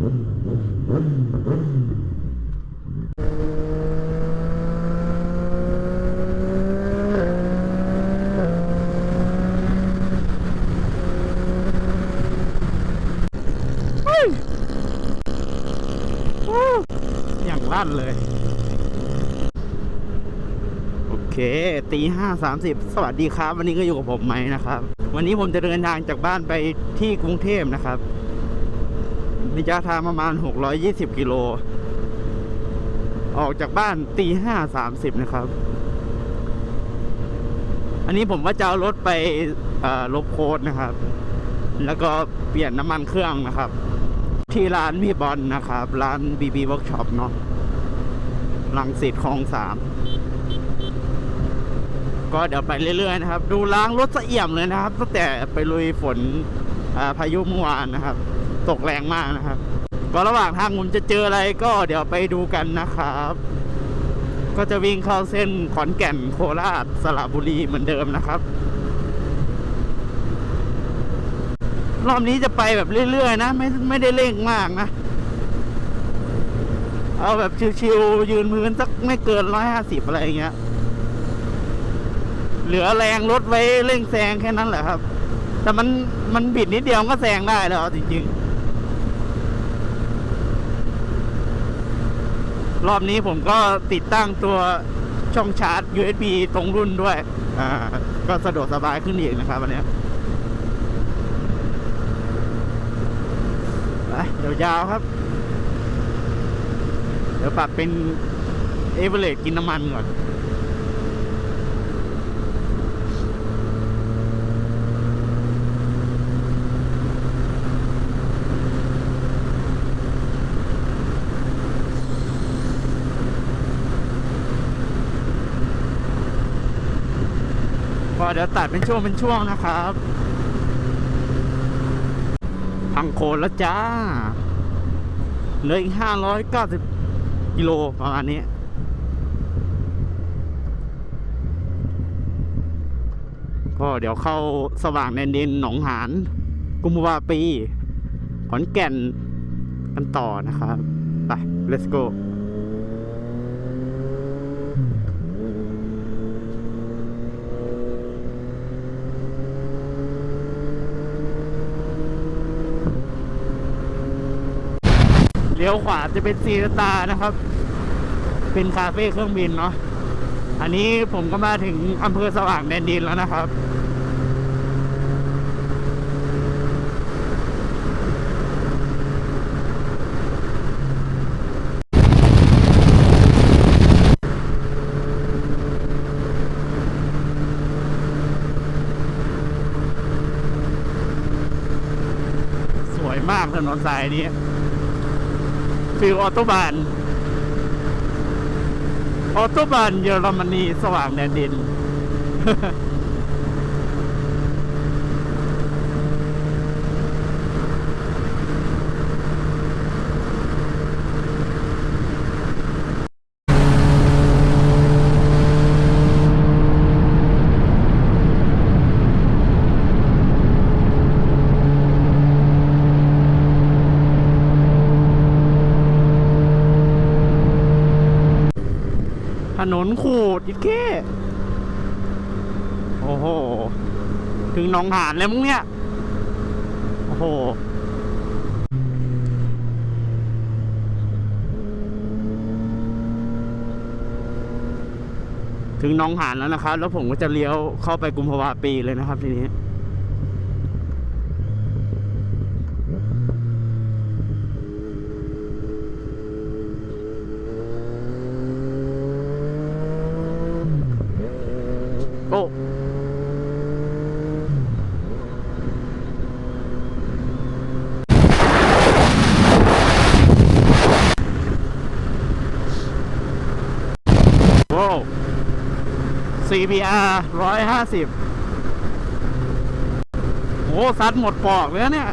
อย่างลั่นเลย โอเคตีห้าสามสิบสวัสดีครับ วันนี้ก็อยู่กับผมไหมนะครับ วันนี้ผมจะเดินทางจากบ้านไปที่กรุงเทพนะครับ ระยะทางประมาณ 620 กิโล ออกจากบ้านตีห้าสามสิบนะครับ อันนี้ผมว่าจะเอารถไปลบโค้ดนะครับ แล้วก็เปลี่ยนน้ำมันเครื่องนะครับ ที่ร้านพี่บอลนะครับ ร้าน BB Workshop เนาะลังสิตคลองสามก็เดี๋ยวไปเรื่อยๆนะครับ ดูล้างรถสะเอี่ยมเลยนะครับตั้งแต่ไปลุยฝนพายุเมื่อวานนะครับ ตกแรงมากนะครับ ก็ระหว่างทางผมจะเจออะไรก็เดี๋ยวไปดูกันนะครับ ก็จะวิ่งเข้าเส้นขอนแก่นโคราชสระบุรีเหมือนเดิมนะครับ รอบนี้จะไปแบบเรื่อยๆนะ ไม่ไม่ได้เร่งมากนะ เอาแบบชิวๆยืนพื้นสักไม่เกินร้อยห้าสิบอะไรอย่างเงี้ยเหลือแรงรถไว้เร่งแซงแค่นั้นแหละครับ แต่มันมันบิดนิดเดียวก็แซงได้แล้วจริงๆ รอบนี้ผมก็ติดตั้งตัวช่องชาร์จ USB ตรงรุ่นด้วย อ่า ก็สะดวกสบายขึ้นอีกนะครับวันนี้ไปเดี๋ยวยาวครับ เดี๋ยวปรับเป็นเอเวอเรสกินน้ำมันก่อน เดี๋ยวตัดเป็นช่วงเป็นช่วงนะครับพังโคนแล้วจ้าเหลืออีกห้าร้อยเก้าสิบกิโลประมาณนี้ก็เดี๋ยวเข้าสว่างแดนดินหนองหานกุมภาวาปี ขอนแก่นกันต่อนะครับ ไป let's go ยวขวาจะเป็นซีตานะครับ เป็นคาเฟ่เครื่องบินเนาะอันนี้ผมก็มาถึงอำเภอสว่างแดนดินแล้วนะครับ สวยมากถนนสายนี้ ฟิลออโตบานออโตบานเยอรมนีสว่างแดนดิน นนขูดอีกแค่โอ้โห ถึงหนองหานแล้วมึงเนี่ย โอ้โหถึงน้องหานแล้วนะครับ แล้วผมก็จะเลี้ยวเข้าไปกุมภาวาปีเลยนะครับทีนี้ โอ้ โว้ CBR ร้อยห้าสิบโอ้ซัดหมดปอกเลยนะเนี่ย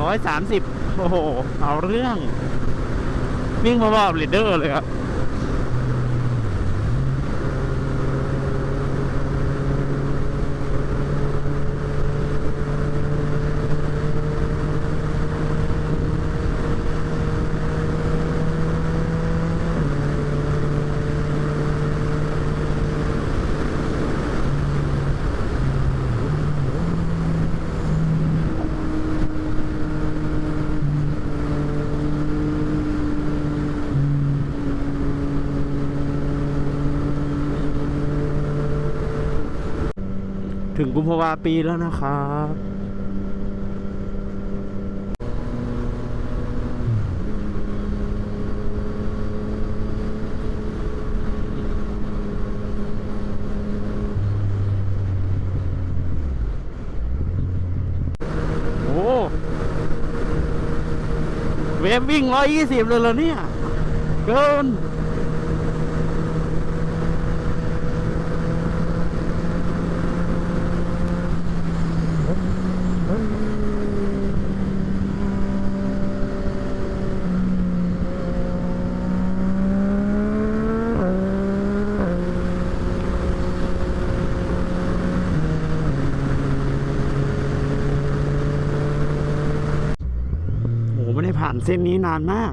ร้อยสามสิบโอ้โห เอาเรื่อง วิ่งมาบอบลีดเดอร์เลยครับ กุมภาวาปีแล้วนะครับโอ้เวฟวิ่งร้อยยี่สิบเลยเหรอเนี่ย เกิน โอ้โหไม่ได้ผ่าน เส้นนี้นานมาก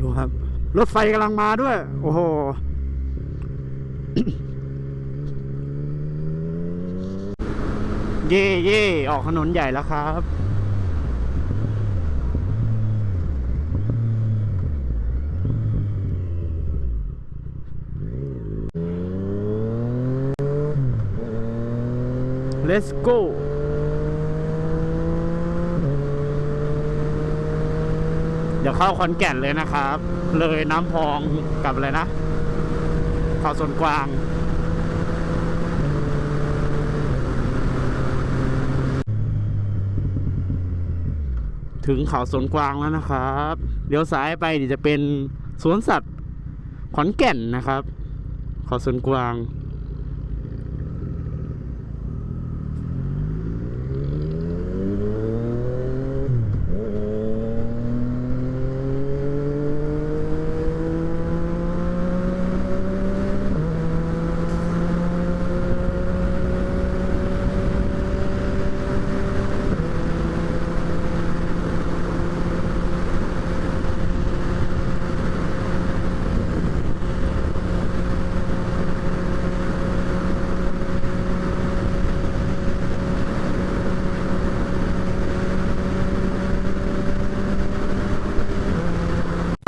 ดูครับ รถไฟกำลังมาด้วย โอ้โหเย่เย่ออกถนนใหญ่แล้วครับ let's go เดี๋ยวเข้าขอนแก่นเลยนะครับ เลยน้ำพองกับอะไรนะเขาสนกวาง ถึงเขาสนกวางแล้วนะครับเลี้ยวซ้ายไปเดี๋ยวจะเป็นสวนสัตว์ขอนแก่นนะครับ เขาสนกวาง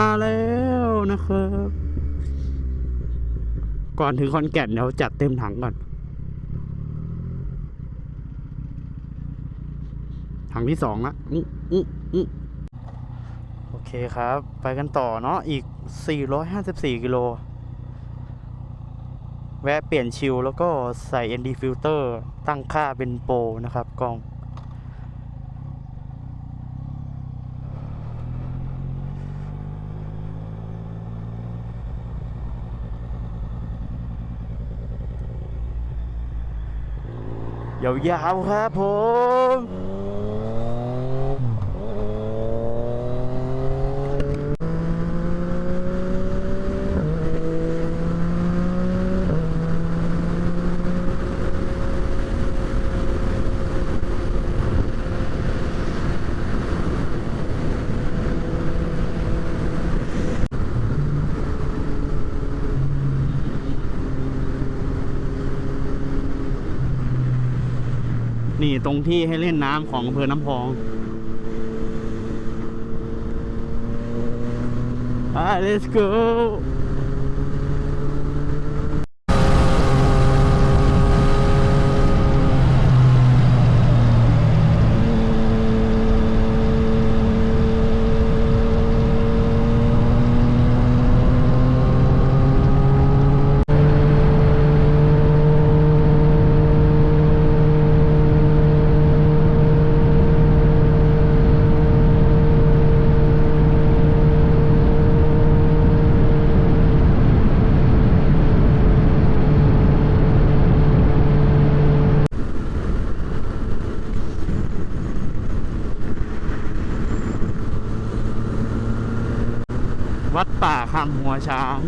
มาแล้วนะครับ ก่อนถึงคอนแก่นเดี๋ยวจัดเต็มถังก่อน ถังที่สองละอืออืออือโอเคครับ ไปกันต่อเนาะอีก 454 กิโล แวะเปลี่ยนชิลแล้วก็ใส่ ND filter ตั้งค่าเป็นโปรนะครับกล้อง ยาวๆครับผม นี่ ตรงที่ให้เล่นน้ำของอำเภอน้ำพองอ่า let's go วัดป่า คำหัวช้าง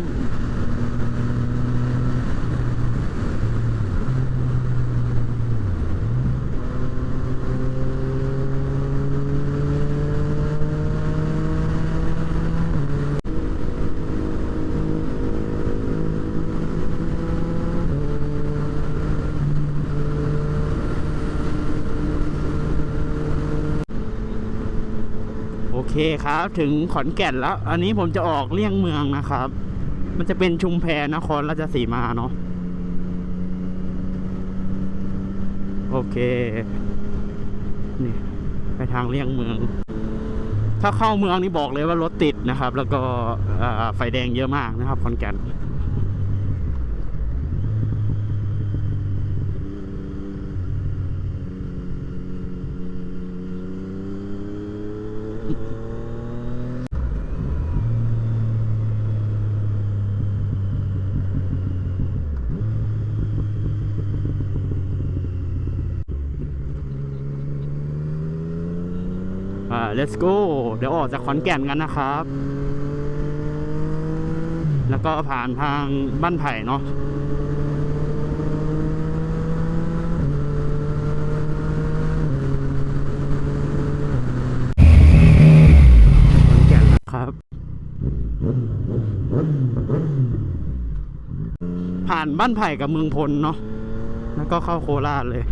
โอ เคครับ ถึงขอนแก่นแล้ว อันนี้ผมจะออกเลี่ยงเมืองนะครับ มันจะเป็นชุมแพนครราชสีมาเนาะโอเค นี่ไปทางเลี่ยงเมือง ถ้าเข้าเมืองนี่บอกเลยว่ารถติดนะครับ แล้วก็ไฟแดงเยอะมากนะครับขอนแก่น let's go เดี๋ยวออกจากขอนแก่นกันนะครับ แล้วก็ผ่านทางบ้านไผ่เนาะขอนแก่นครับ ผ่านบ้านไผ่กับเมืองพลเนาะแล้วก็เข้าโคราชเลย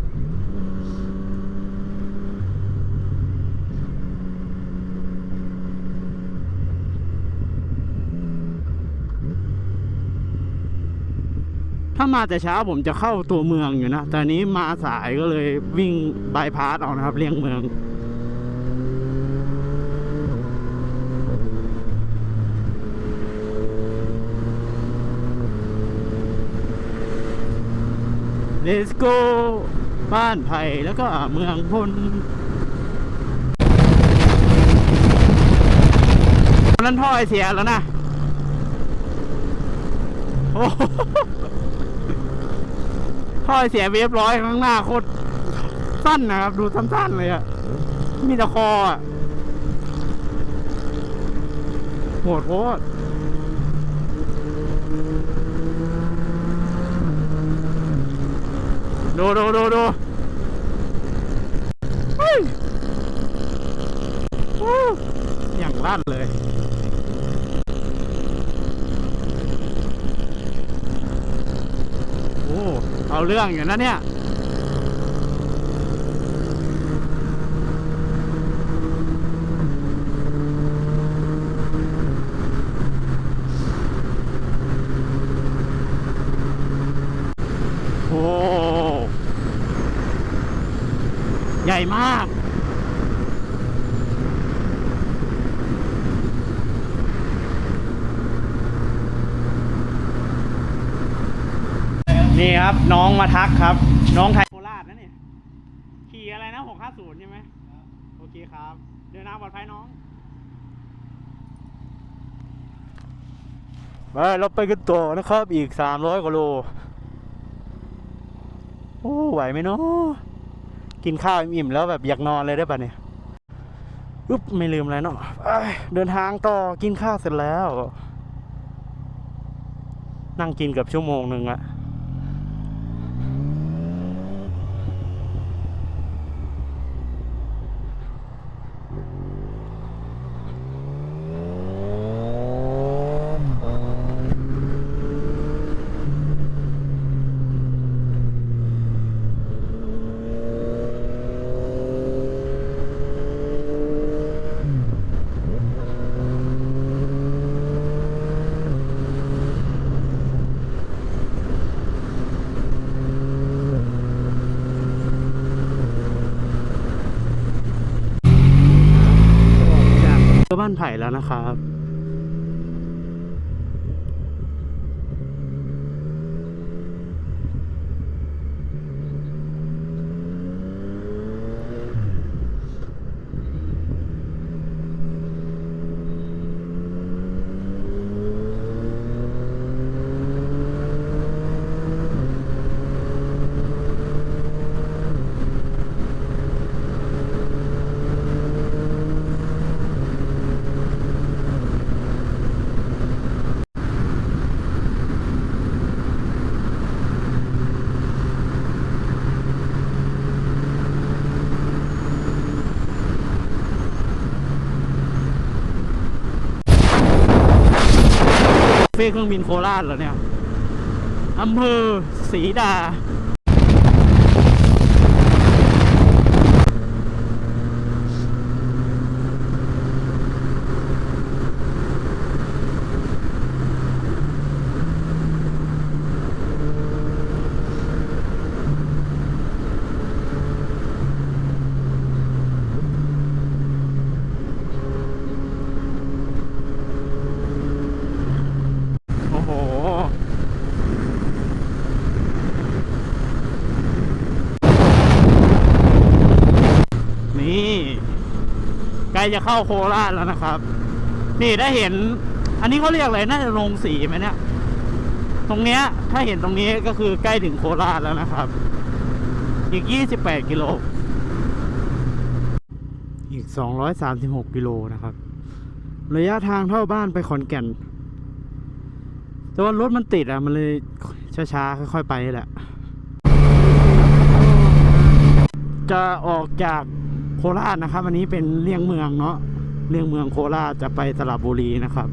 ถ้ามาแต่เช้าผมจะเข้าตัวเมืองอยู่นะ แต่นี้มาสายก็เลยวิ่งบายพาสเอานะครับ เลี่ยงเมือง Let's go บ้านไผ่แล้วก็เมืองพลนั้นท่อไอเสียแล้วนะ โอ้ ท่อไอเสียเวฟร้อยข้างหน้าโคตรสั้นนะครับ ดูสั้นๆเลยอะมีต่คออะโหดโคตรดูดูดูดูเฮ้ยโอ้อย่างลั่นเลย โอ้ เอาเรื่องอยู่นะเนี่ย โอ้ ใหญ่มาก นี่ครับ น้องมาทักครับ น้องไทยโคราชนะเนี่ยขี่อะไรนะหกห้าศูนย์ใช่ไหมโอเคครับ เดินทางปลอดภัยน้องไปเราไปกันต่อนะครับอีกสามร้อยกว่าโล โอ้ไหวไหมเนาะกินข้าวอิ่มๆแล้วแบบอยากนอนเลยได้ปะเนี่ยอุ๊บไม่ลืมอะไรเนาะเดินทางต่อกินข้าวเสร็จแล้ว นั่งกินเกับชั่วโมงหนึ่งอะ จาก บ้านไผ่แล้วนะครับ ฟ่เครื่องบินโคราชเหรอเนี่ยอำเภอศรีดา โล้จะเข้าโคราชแล้วนะครับ นี่ได้เห็น อันนี้เขาเรียกอะไรน่าจะลงสีไหมเนี่ย ตรงเนี้ย ถ้าเห็นตรงนี้ก็คือใกล้ถึงโคราชแล้วนะครับ อีก 28 กิโล อีก 236 กิโลนะครับ ระยะทางเท่าบ้านไปขอนแก่น แต่ว่ารถมันติดอะ มันเลยช้าๆ ค่อยๆ ไปแหละจะออกจาก โคราชนะครับอันนี้เป็นเลี่ยงเมืองเนาะเลี่ยงเมืองโคราชจะไปสระบุรีนะครับ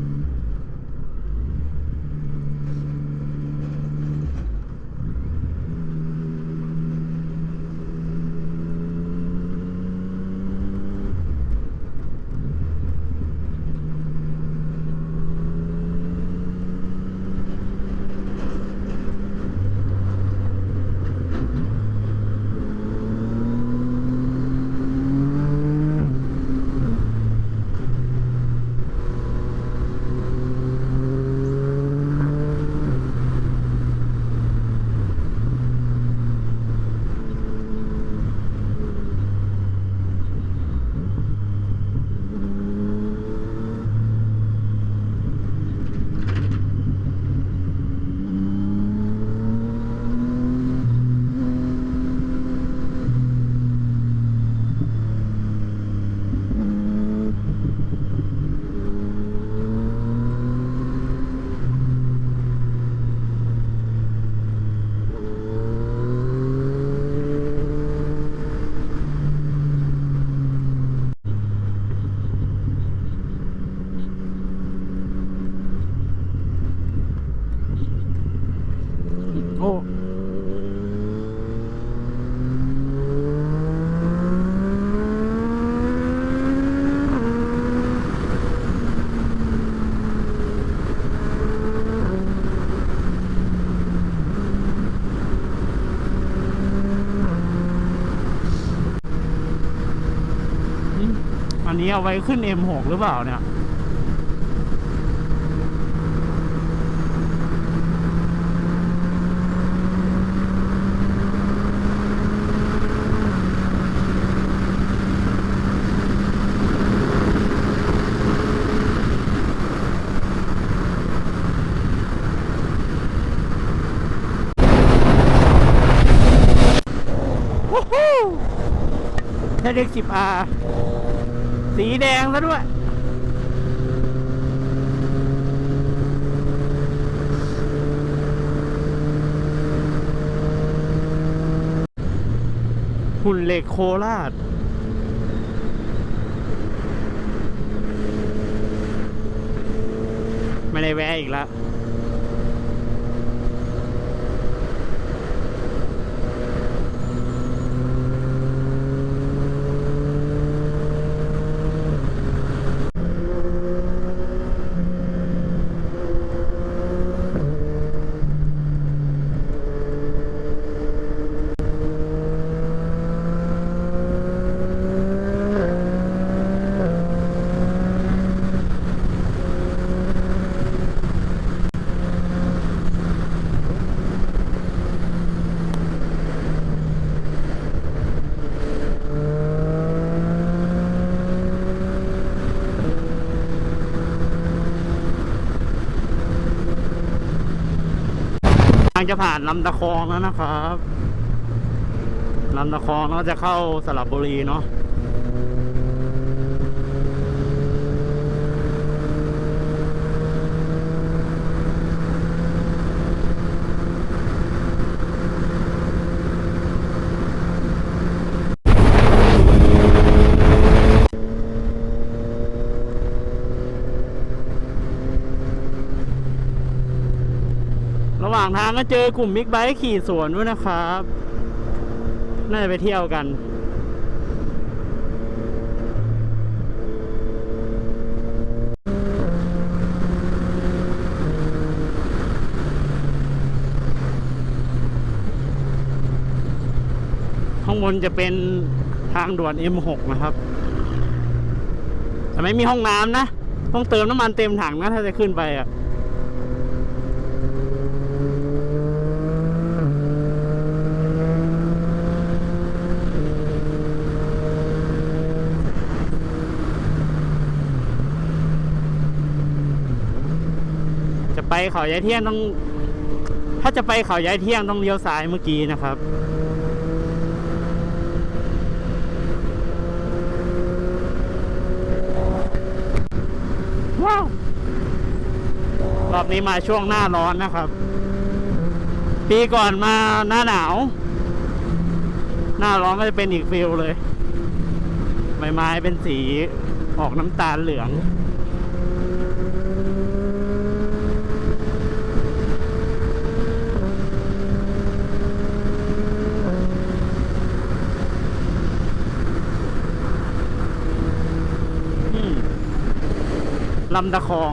โอ้ อั นี้เอาไว้ขึ้น M6 หรือเปล่าเนี่ยวู้ฮู้แค่เด็กสิบอา สีแดงซะด้วย หุ่นเหล็กโคราชไม่ได้แวะอีกแล้วางจะผ่านลำตะคองแล้วนะครับลำตะคองแล้วจะเข้าสระบุรีเนาะระหว่างทาง ก็เจอกลุ่มบิ๊กไบค์ขี่สวนด้วยนะครับ น่าจะไปเที่ยวกัน ข้างบนจะเป็นทางด่วน M6 นะครับ แต่ไม่มีห้องน้ำนะ ต้องเติมน้ำมันเต็มถังนะ ถ้าจะขึ้นไปอะ ไปเขายายเที่ยงต้อง ถ้าจะไปเขายายเที่ยงต้องเลี้ยวซ้ายเมื่อกี้นะครับว้าวรอบนี้มาช่วงหน้าร้อนนะครับ ปีก่อนมาหน้าหนาว หน้าร้อนก็จะเป็นอีกฟิลเลย ใบไม้เป็นสีออกน้ำตาลเหลือง อืม ลำตะคอง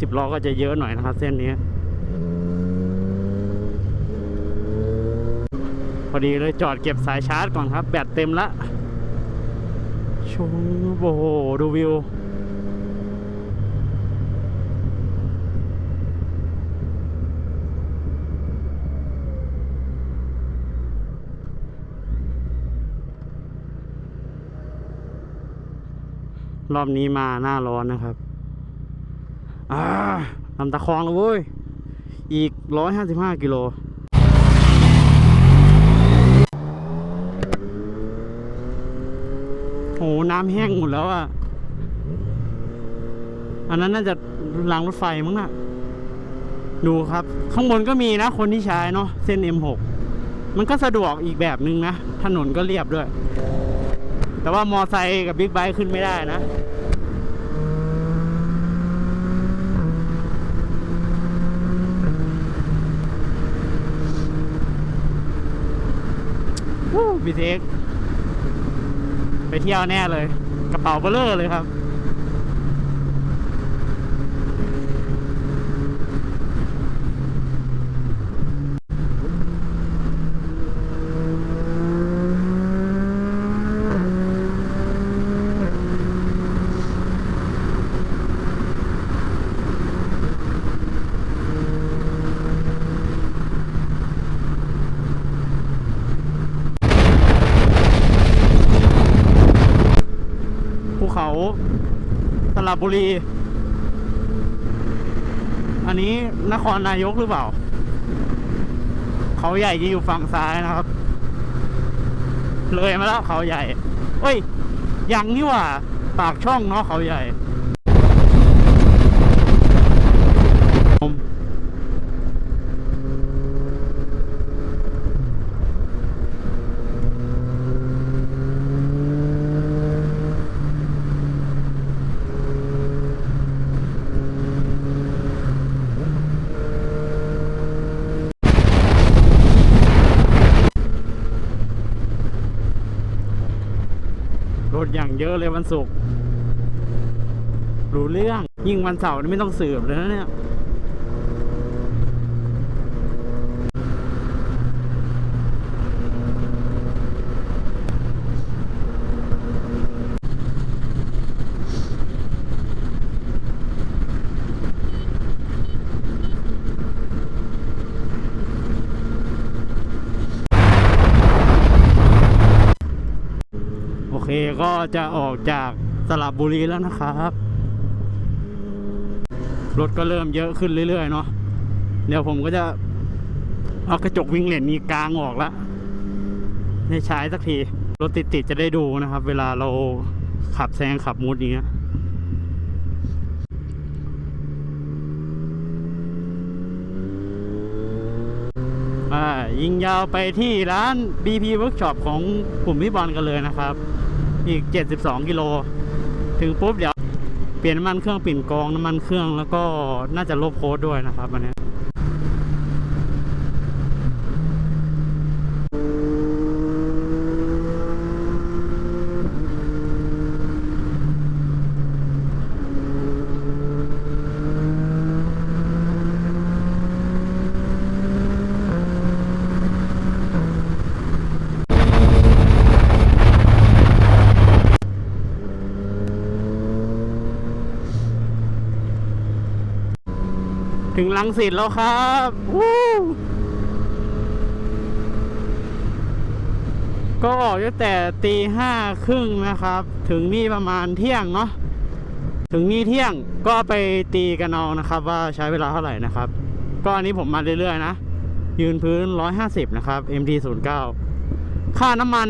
สิบล้อก็จะเยอะหน่อยนะครับ เส้นนี้ พอดีเลยจอดเก็บสายชาร์จก่อนครับ แบตเต็มละชมโอ้โหดูวิวรอบนี้มาหน้าร้อนนะครับ ลำตะคองแล้วเว้ย อีกร้อยห้าสิบห้ากิโลโหน้ำแห้งหมดแล้วอะ อันนั้นน่าจะรางรถไฟมั้งน่ะ ดูครับ ข้างบนก็มีนะคนที่ใช้เนาะเส้น M6 มันก็สะดวกอีกแบบนึงนะ ถนนก็เรียบด้วย แต่ว่ามอไซค์กับบิ๊กไบค์ขึ้นไม่ได้นะ พี่เทคไปเที่ยวแน่เลย กระเป๋าเบลเลอร์เลยครับ ภูเขาส ระบุรี อันนี้นครนายกหรือเปล่า เขาใหญ่จะอยู่ฝั่งซ้ายนะครับ เลยมาแล้วเขาใหญ่เอ้ยยังนี่ว่า ปากช่องเนาะเขาใหญ่ผม รถอย่าง เยอะเลยวันศุกร์รู้เรื่องยิ่งวันเสาร์นี่ไม่ต้องสืบเลยนะเนี่ย ก็จะออกจากสระบุรีแล้วนะครับรถก็เริ่มเยอะขึ้นเรื่อยๆเนาะเดี๋ยวผมก็จะเอากระจกวิ่งเลนนี้กลางออกแล้วได้ใช้สักที รถติดๆจะได้ดูนะครับ เวลาเราขับแซงขับมุดอย่างเงี้ยอ่ายิงยาวไปที่ร้าน BP Workshop ของกลุ่มพี่บอลกันเลยนะครับ อีก 72 กิโล ถึงปุ๊บเดี๋ยวเปลี่ยนน้ำมันเครื่องปิ่นกองน้ำมันเครื่องแล้วก็น่าจะลบโค้ดด้วยนะครับอันนี้ ลังสิตแล้วครับก็ออกตั้งแต่ตีห้าครึ่งนะครับ ถึงนี่ประมาณเที่ยงเนาะถึงนี่เที่ยงก็ไปตีกันเอานะครับ ว่าใช้เวลาเท่าไหร่นะครับ ก็อันนี้ผมมาเรื่อยๆนะ ยืนพื้น 150 นะครับ MT 0 9 ค่าน้ำมัน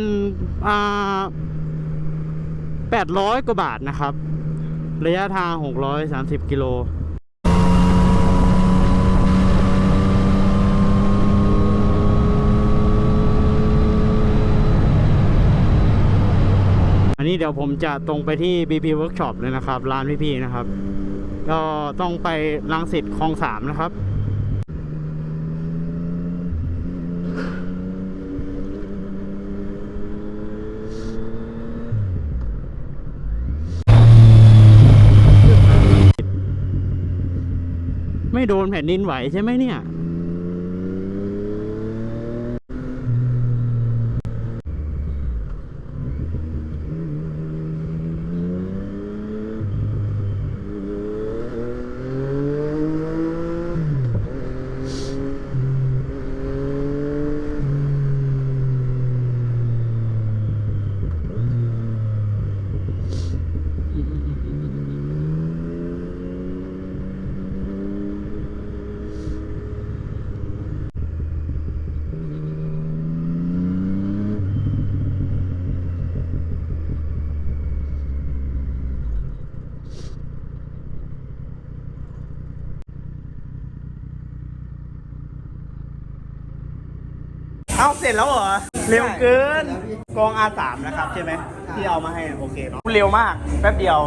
อ่า800 กว่าบาทนะครับ ระยะทาง 630 กิโล เดี๋ยวผมจะตรงไปที่ BP Workshop เลยนะครับ ร้านพี่ๆนะครับ ก็ต้องไปรังสิตคลองสามนะครับไม่โดนแผ่นดินไหวใช่ไหมเนี่ยาเสร็จแล้วเหรอ เร็วเกิน กอง R3 นะครับใช่ไหมที่เอามาให้โอเคเนาะเร็วมาก แป๊บเดียว